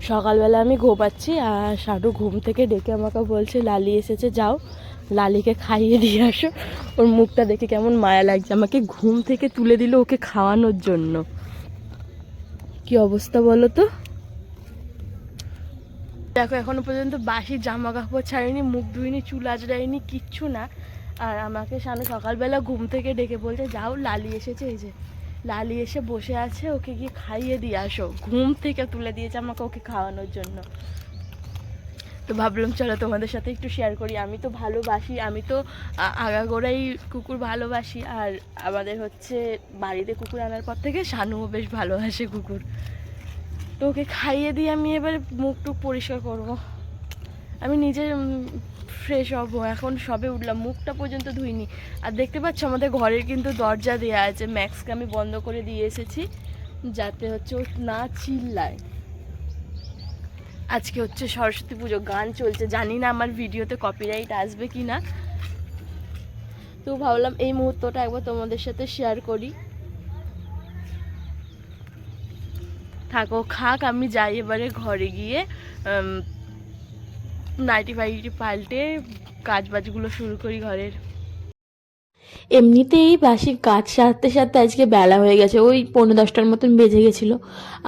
সকালবেলা আমি ঘোপাচ্ছি আর সাডু ঘুম থেকে ডেকে আমাকে বলছে, লালি এসেছে, যাও। লালিকে খাইয়ে দিয়ে আসো। ওর মুখটা দেখে কেমন মায়া লাগছে। আমাকে ঘুম থেকে তুলে দিল ওকে খাওয়ানোর জন্য। কি অবস্থা বলো তো? দেখো, এখনও পর্যন্ত বাসি জামা কাপড় ছাড়িনি, মুখ ধুইনি, চুল আজড়াইনি কিচ্ছু না। আর আমাকে সামনে সকালবেলা ঘুম থেকে ডেকে বলছে, যাও, লালি এসেছে, এই যে। লালি এসে বসে আছে, ওকে গিয়ে খাইয়ে দিয়ে আসো। ঘুম থেকে তুলে দিয়েছে আমাকে ওকে খাওয়ানোর জন্য। তো ভাবলাম, চলো তোমাদের সাথে একটু শেয়ার করি। আমি তো ভালোবাসি, আমি তো আগাগোড়াই কুকুর ভালোবাসি। আর আমাদের হচ্ছে বাড়িতে কুকুর আনার পর থেকে শানুও বেশ ভালোবাসে কুকুর। তো ওকে খাইয়ে দিয়ে আমি এবার মুখ টুক পরিষ্কার করব। আমি নিজে ফ্রেশ হব। এখন সবে উঠলাম, মুখটা পর্যন্ত ধুইনি। আর দেখতে পাচ্ছ আমাদের ঘরের কিন্তু দরজা দেওয়া আছে। ম্যাক্সকে আমি বন্ধ করে দিয়ে এসেছি, যাতে হচ্ছে ও না চিল্লায়। আজকে হচ্ছে সরস্বতী পুজো, গান চলছে। জানি না আমার ভিডিওতে কপিরাইট আসবে কি না তো ভাবলাম এই মুহূর্তটা একবার তোমাদের সাথে শেয়ার করি। থাকো খাক, আমি যাই এবারে ঘরে গিয়ে নাইটি ফাইটি পাল্টে কাজ বাজগুলো শুরু করি ঘরের। এমনিতেই বাসি কাজ সারতে সারতে আজকে বেলা হয়ে গেছে, ওই পনেরো দশটার মতন বেজে গেছিল।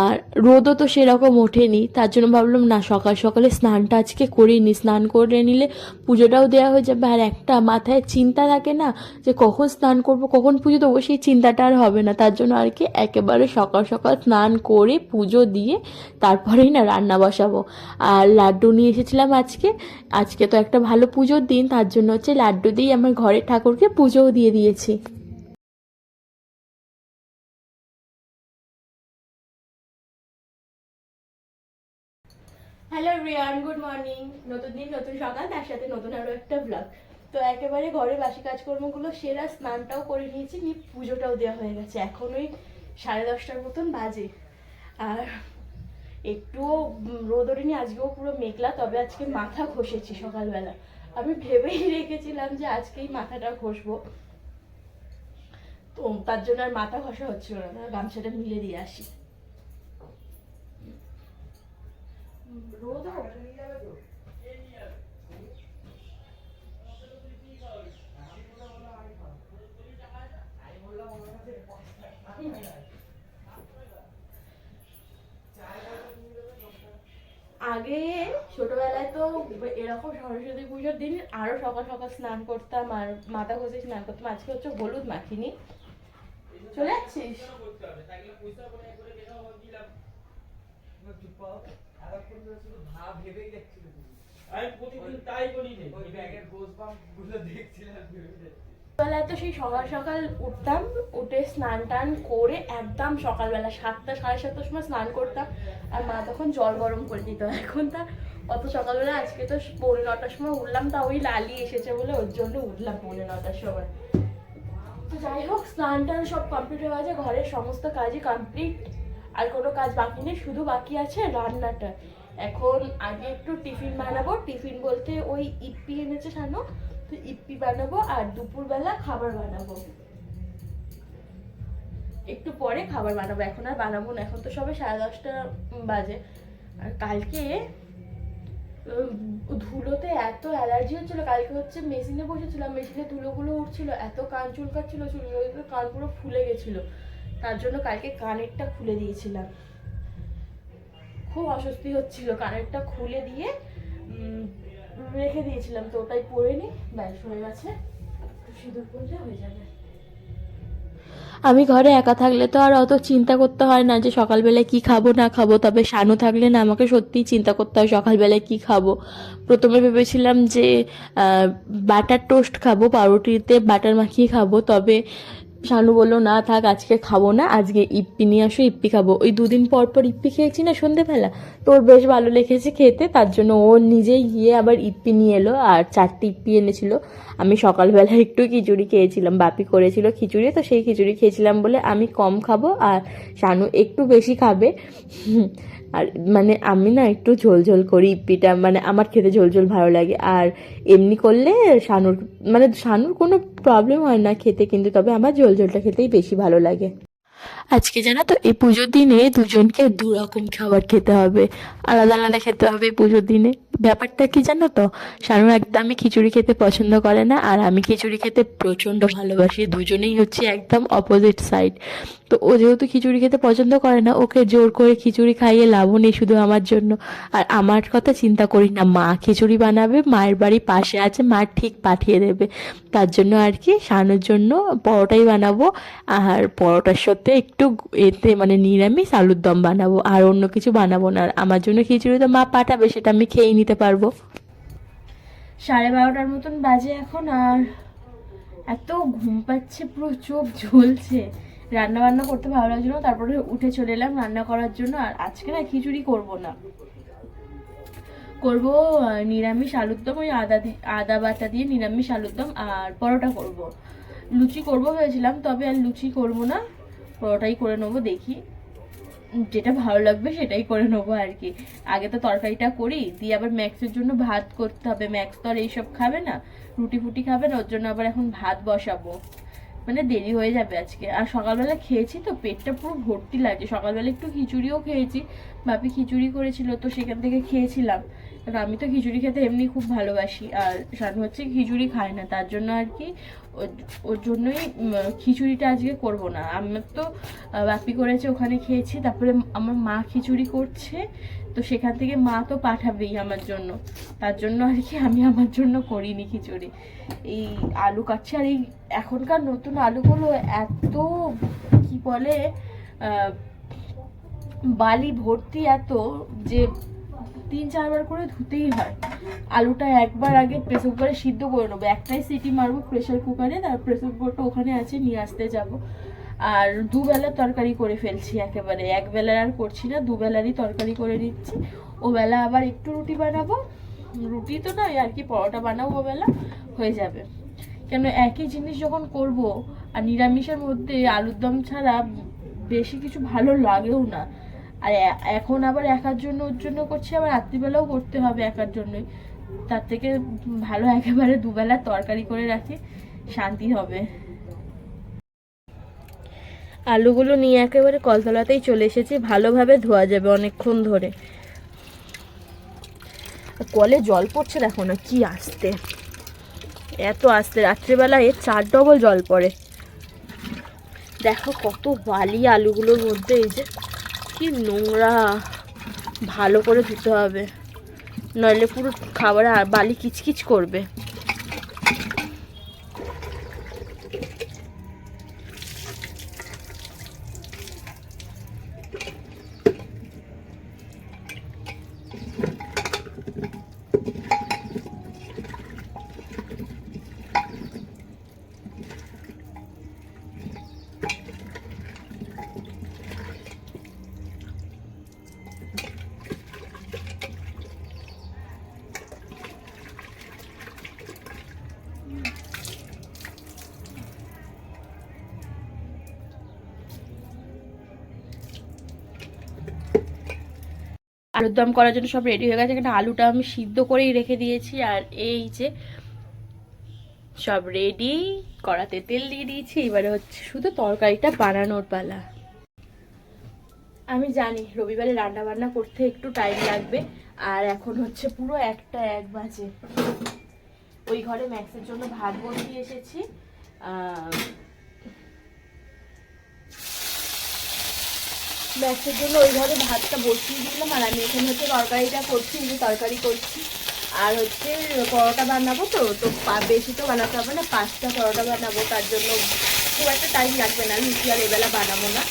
আর রোদও তো সেরকম ওঠেনি, তার জন্য ভাবলাম না, সকাল সকালে স্নানটা আজকে করিনি। স্নান করে নিলে পুজোটাও দেওয়া হয়ে যাবে। আর একটা মাথায় চিন্তা থাকে না যে কখন স্নান করব, কখন পুজো দেবো, সেই চিন্তাটা আর হবে না। তার জন্য আর কি একেবারে সকাল সকাল স্নান করে পুজো দিয়ে তারপরেই না রান্না বসাবো। আর লাড্ডু নিয়ে এসেছিলাম আজকে। আজকে তো একটা ভালো পুজোর দিন, তার জন্য হচ্ছে লাড্ডু দিয়েই আমার ঘরে ঠাকুরকে পুজোও দিয়ে দিয়েছি। হ্যালো রিয়ান গুড মর্নিং নতুন দিন, নতুন সকাল, তার সাথে নতুন আরও একটা ব্লগ তো একেবারে ঘরে বাসি কাজকর্মগুলো সেরা, স্নানটাও করে নিয়েছি, নিয়ে পুজোটাও দেওয়া হয়ে গেছে। এখন ওই সাড়ে দশটার মতন বাজে। আর একটুও রোদ ওঠেনি, আজকেও পুরো মেঘলা, তবে আজকে মাথা ঘষেছি সকালবেলা। আমি ভেবেই রেখেছিলাম যে আজকেই মাথাটা ঘষবো। তো তার জন্য আর মাথা ঘষা হচ্ছিল না গামছাটা মিলে দিয়ে আসি। রোদ আগে ছোটবেলায় তো এরকম সরস্বতী পুজোর দিন আরও সকাল সকাল স্নান করতাম আর মাথা ঘষে স্নান করতাম। আজকে হচ্ছে হলুদ মাখিনি। চলে যাচ্ছিস? আমি প্রতিদিন তাই করি রে ওই ব্যাগের গোসবামগুলো দেখছিলাম। সকালবেলায় তো সেই সকাল সকাল উঠতাম, উঠে স্নান টান করে একদম সকালবেলা সাতটা, সাড়ে সাতটার সময় স্নান করতাম। আর মা তখন জল গরম করে দিত। এখন তা অত সকালবেলা আজকে তো পৌনে নটার সময় উঠলাম, তা ওই লালি এসেছে বলে ওর জন্য উঠলাম পৌনে নটার সময়। তো যাই হোক, স্নান টান সব কমপ্লিট হয়ে গেছে, ঘরের সমস্ত কাজই কমপ্লিট আর কোনো কাজ বাকি নেই, শুধু বাকি আছে রান্নাটা। এখন আগে একটু টিফিন বানাবো। টিফিন বলতে ওই ইপ্পি এনেছে সানো তো ইপ্পি বানাবো আর দুপুরবেলা খাবার বানাবো। একটু পরে খাবার বানাবো। এখন আর বানাবো না। এখন তো সবে সাড়ে দশটা বাজে। আর কালকে ধুলোতে এত অ্যালার্জি হচ্ছিল। কালকে হচ্ছে মেশিনে বসেছিলাম। মেশিনে ধুলোগুলো উঠছিল, এত কান চুলকাচ্ছিল, চুলগুলো কান পুরো ফুলে গেছিল। তার জন্য কালকে কানেরটা খুলে দিয়েছিলাম। খুব অস্বস্তি হচ্ছিল। কানেরটা খুলে দিয়ে রেখে দিয়েছিলাম, তো ওটাই পরে নি। ব্যাস, হয়ে গেছে। সিঁদুর পরলে হয়ে যাবে। আমি ঘরে একা থাকলে তো আর অত চিন্তা করতে হয় না যে সকালবেলায় কি খাব, না খাব। তবে শানু থাকলে না, আমাকে সত্যিই চিন্তা করতে হয় সকালবেলায় কি খাব। প্রথমে ভেবেছিলাম যে বাটার টোস্ট খাব, পাউরুটিতে বাটার মাখিয়ে খাব। তবে শানু বলল, না থাক, আজকে খাব না, আজকে ইপ্পি নিয়ে আসো, ইপ্পি খাব। ওই দুদিন পর পর ইপ্পি খেয়েছি না সন্ধেবেলা? তো ওর বেশ ভালো লেগেছে খেতে, তার জন্য ও নিজেই গিয়ে আবার ইপ্পি নিয়ে এলো, আর চারটে ইপ্পি এনেছিল। আমি সকালবেলা একটু খিচুড়ি খেয়েছিলাম, বাপি করেছিল খিচুড়ি, তো সেই খিচুড়ি খেয়েছিলাম বলে আমি কম খাব, আর শানু একটু বেশি খাবে। আর মানে আমি না একটু ঝোল ঝোল করি ইপিটা মানে আমার খেতে ঝোল ঝোল ভালো লাগে। আর এমনি করলে সানুর মানে সানুর কোনো প্রবলেম হয় না খেতে, কিন্তু তবে আমার ঝোল ঝোলটা খেতেই বেশি ভালো লাগে। আজকে জানা তো, এই পুজোর দিনে দুজনকে দু রকম খাবার খেতে হবে। আলাদা আলাদা খেতে হবে পুজোর দিনে। ব্যাপারটা কি জানো তো? শানু একদমই খিচুড়ি খেতে পছন্দ করে না, আর আমি খিচুড়ি খেতে প্রচণ্ড ভালোবাসি। দুজনেই হচ্ছে একদম অপোজিট সাইড তো ও যেহেতু খিচুড়ি খেতে পছন্দ করে না, ওকে জোর করে খিচুড়ি খাইয়ে লাভও নেই শুধু আমার জন্য। আর আমার কথা চিন্তা করি না, মা খিচুড়ি বানাবে, মায়ের বাড়ি পাশে আছে, মা ঠিক পাঠিয়ে দেবে। তার জন্য আর কি শানুর জন্য পরোটাই বানাবো, আর পরোটার সাথে একটু এতে মানে নিরামিষ আলুর দম বানাবো, আর অন্য কিছু বানাবো না। আর আমার জন্য খিচুড়ি তো মা পাঠাবে, সেটা আমি খেয়ে নিতে পারব। সাড়ে বারোটার মতন বাজে এখন আর এত ঘুম পাচ্ছে পুরো চোখ জ্বলছে। রান্না বান্না করতে ভালো লাগছিল না, তারপরে উঠে চলে এলাম রান্না করার জন্য আর আজকে না খিচুড়ি করব না। করব নিরামিষ আলুর দম ওই আদা আদা বাটা দিয়ে নিরামিষ আলুর দম আর পরোটা করব। লুচি করব ভেবেছিলাম তবে আর লুচি করব না। পরোটাই করে নেব দেখি। যেটা ভালো লাগবে সেটাই করে নেব আর কি আগে তো তরকারিটা করি, দিয়ে আবার ম্যাক্সের জন্য ভাত করতে হবে। ম্যাক্স তো আর এইসব খাবে না, রুটি ফুটি খাবে না, ওর জন্য আবার এখন ভাত বসাবো। মানে দেরি হয়ে যাবে আজকে। আর সকালবেলা খেয়েছি তো, পেটটা পুরো ভর্তি লাগছে। সকালবেলা একটু খিচুড়িও খেয়েছি, বাপি খিচুড়ি করেছিল তো সেখান থেকে খেয়েছিলাম। কারণ আমি তো খিচুড়ি খেতে এমনি খুব ভালোবাসি, আর শানু হচ্ছে খিচুড়ি খায় না, তার জন্য আর কি ওর- ওর জন্যই খিচুড়িটা আজকে করব না। আমার তো বাপি করেছে, ওখানে খেয়েছি, তারপরে আমার মা খিচুড়ি করছে তো সেখান থেকে মা তো পাঠাবেই আমার জন্য। তার জন্য আর কি আমি আমার জন্য করিনি খিচুড়ি। এই আলু কাটছে আর এই এখনকার নতুন আলুগুলো এত কি বলে বালি ভর্তি এত যে তিন চারবার করে ধুতেই হয়। আলুটা একবার আগে প্রেসার কুকারে সিদ্ধ করে নেব। একটাই সিটি মারবো প্রেসার কুকারে তার প্রেসার কুকারটা ওখানে আছে, নিয়ে আসতে যাব। আর দুবেলার তরকারি করে ফেলছি একেবারে। এক বেলার আর করছি না, দুবেলারই তরকারি করে দিচ্ছি ও বেলা আবার একটু রুটি বানাবো। রুটি তো নয়, আর কি পরোটা বানাবো ও বেলা হয়ে যাবে। কেন একই জিনিস যখন করব, আর নিরামিষের মধ্যে আলুর দম ছাড়া বেশি কিছু ভালো লাগেও না। আর এখন আবার একার জন্য, ওর জন্য করছি, আবার রাত্রিবেলাও করতে হবে একার জন্যই। তার থেকে ভালো একেবারে দুবেলা তরকারি করে রাখি, শান্তি হবে। আলুগুলো নিয়ে একেবারে কলতলাতেই চলে এসেছি, ভালোভাবে ধোয়া যাবে অনেকক্ষণ ধরে। কলে জল পড়ছে দেখো না, কি আসতে। এত আসতে রাত্রিবেলা এর চার ডবল জল পড়ে। দেখো কত বালি আলুগুলোর মধ্যে, এই যে কি নোংরা। ভালো করে ধুতে হবে। নইলে পুরো খাবারে বালি কিচকিচ করবে। আলুর দম করার জন্য সব রেডি হয়ে গেছে। এখানে আলুটা আমি সিদ্ধ করেই রেখে দিয়েছি। আর এই যে সব রেডি কড়াতে তেল দিয়ে দিয়েছি। এবারে হচ্ছে শুধু তরকারিটা বানানোর পালা। আমি জানি রবিবারে রান্না বান্না করতে একটু টাইম লাগবে। আর এখন হচ্ছে পুরো একটা এক বাজে। ওই ঘরে ম্যাক্সের জন্য ভাত বসিয়ে এসেছি। ম্যাক্সের জন্য ওইভাবে ভাতটা বসিয়ে দিলাম। আর আমি এখানে হচ্ছে তরকারিটা করছি যে তরকারি করছি। আর হচ্ছে পরোটা বানাবো তো তো বেশি তো বানাতে হবে না, পাঁচটা পরোটা বানাবো, তার জন্য খুব একটা টাইম লাগবে না লুচি আর এবেলা বানাবো না।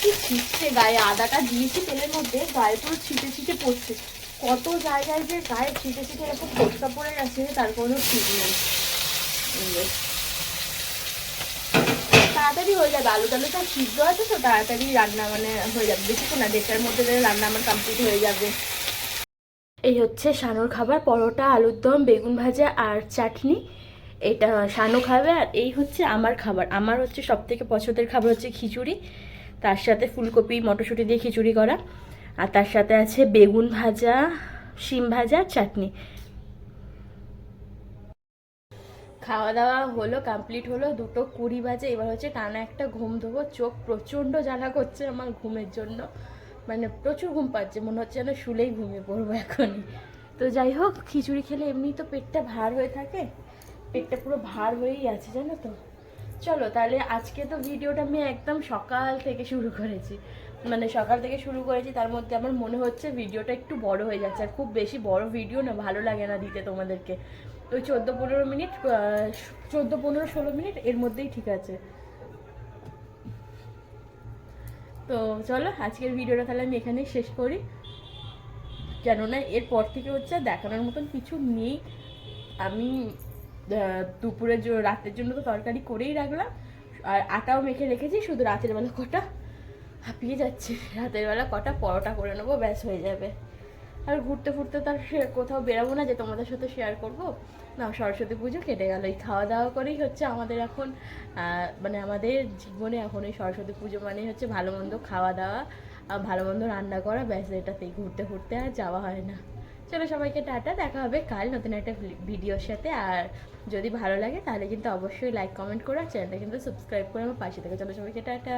কি ছিটছে গায়ে, আদাটা দিয়েছি তেলের মধ্যে, গায়ে পুরো ছিটে ছিটে পড়ছে। কত জায়গায় যে গায়ে ছিটে ছিটে এরকম ফোসকা পড়ে গেছে, তার কোনো ঠিক নেই। তাড়াতাড়ি হয়ে যাবে। আলু টালু সব সিদ্ধ আছে তো, তাড়াতাড়ি রান্না মানে হয়ে যাবে। বেশিক্ষণ না, দেড়টার মধ্যে রান্না আমার কমপ্লিট হয়ে যাবে। এই হচ্ছে শানুর খাবার, পরোটা, আলুর দম, বেগুন ভাজা আর চাটনি। এটা শানু খাবে আর এই হচ্ছে আমার খাবার। আমার হচ্ছে সব থেকে পছন্দের খাবার হচ্ছে খিচুড়ি। তার সাথে ফুলকপি, মটরশুঁটি দিয়ে খিচুড়ি করা। আর তার সাথে আছে বেগুন ভাজা, শিম ভাজা চাটনি। খাওয়া দাওয়া হলো কমপ্লিট হলো, দুটো কুড়ি বাজে, এবার হচ্ছে টানা একটা ঘুম দেবো চোখ প্রচণ্ড জ্বালা করছে আমার ঘুমের জন্য। মানে প্রচুর ঘুম পাচ্ছে, মনে হচ্ছে যেন শুলেই ঘুমিয়ে পড়ব এখনই। তো যাই হোক, খিচুড়ি খেলে এমনি তো পেটটা ভার হয়ে থাকে, পেটটা পুরো ভার হয়েই আছে, জানো তো। চলো, তাহলে আজকে তো ভিডিওটা আমি একদম সকাল থেকে শুরু করেছি। মানে সকাল থেকে শুরু করেছি, তার মধ্যে আমার মনে হচ্ছে ভিডিওটা একটু বড় হয়ে যাচ্ছে, আর খুব বেশি বড় ভিডিও না, ভালো লাগে না দিতে তোমাদেরকে। ওই চোদ্দ পনেরো মিনিট চোদ্দ পনেরো ষোলো মিনিট এর মধ্যেই ঠিক আছে। তো চলো, আজকের ভিডিওটা তাহলে আমি এখানেই শেষ করি। কেননা এরপর থেকে হচ্ছে দেখানোর মতন কিছু নেই। আমি দুপুরের জন্য রাতের জন্য তো তরকারি করেই রাখলাম। আর আটাও মেখে রেখেছি, শুধু রাতের বেলা কটা হাঁপিয়ে যাচ্ছে। রাতের বেলা কটা পরোটা করে নেব, ব্যাস হয়ে যাবে। আর ঘুরতে ফুরতে তো আর কোথাও বেরাবো না, যে তোমাদের সাথে শেয়ার করব। না, সরস্বতী পুজো, কেটে গেল। এই খাওয়া দাওয়া করেই হচ্ছে আমাদের এখন মানে আমাদের জীবনে এখন এই সরস্বতী পুজো মানেই হচ্ছে ভালো মন্দ খাওয়া দাওয়া ভালো মন্দ রান্না করা। ব্যাস, এটাতেই ঘুরতে ফুরতে আর যাওয়া হয় না। চলো সবাইকে টাটা, দেখা হবে কাল নতুন একটা ভিডিওর সাথে। আর যদি ভালো লাগে তাহলে কিন্তু অবশ্যই লাইক কমেন্ট করে আর চ্যানেলটা কিন্তু সাবস্ক্রাইব করে আমার পাশে থেকে। চলো সবাইকে টাটা।